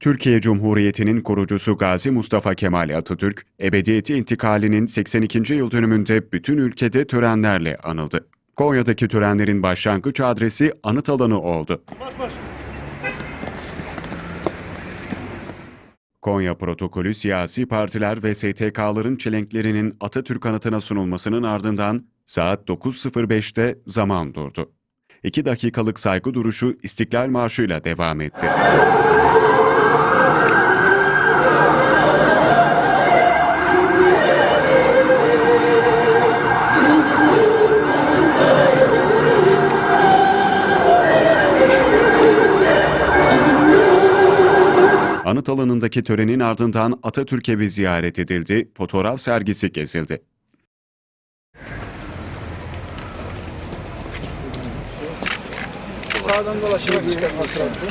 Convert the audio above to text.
Türkiye Cumhuriyeti'nin kurucusu Gazi Mustafa Kemal Atatürk, ebediyeti intikalinin 82. yıl dönümünde bütün ülkede törenlerle anıldı. Konya'daki törenlerin başlangıç adresi anıt alanı oldu. Konya protokolü siyasi partiler ve STK'ların çelenklerinin Atatürk anıtına sunulmasının ardından saat 9.05'te zaman durdu. 2 dakikalık saygı duruşu İstiklal Marşı'yla devam etti. Anıt alanındaki törenin ardından Atatürk evi ziyaret edildi, fotoğraf sergisi gezildi. Sağdan dolaşarak çıkartmak lazım.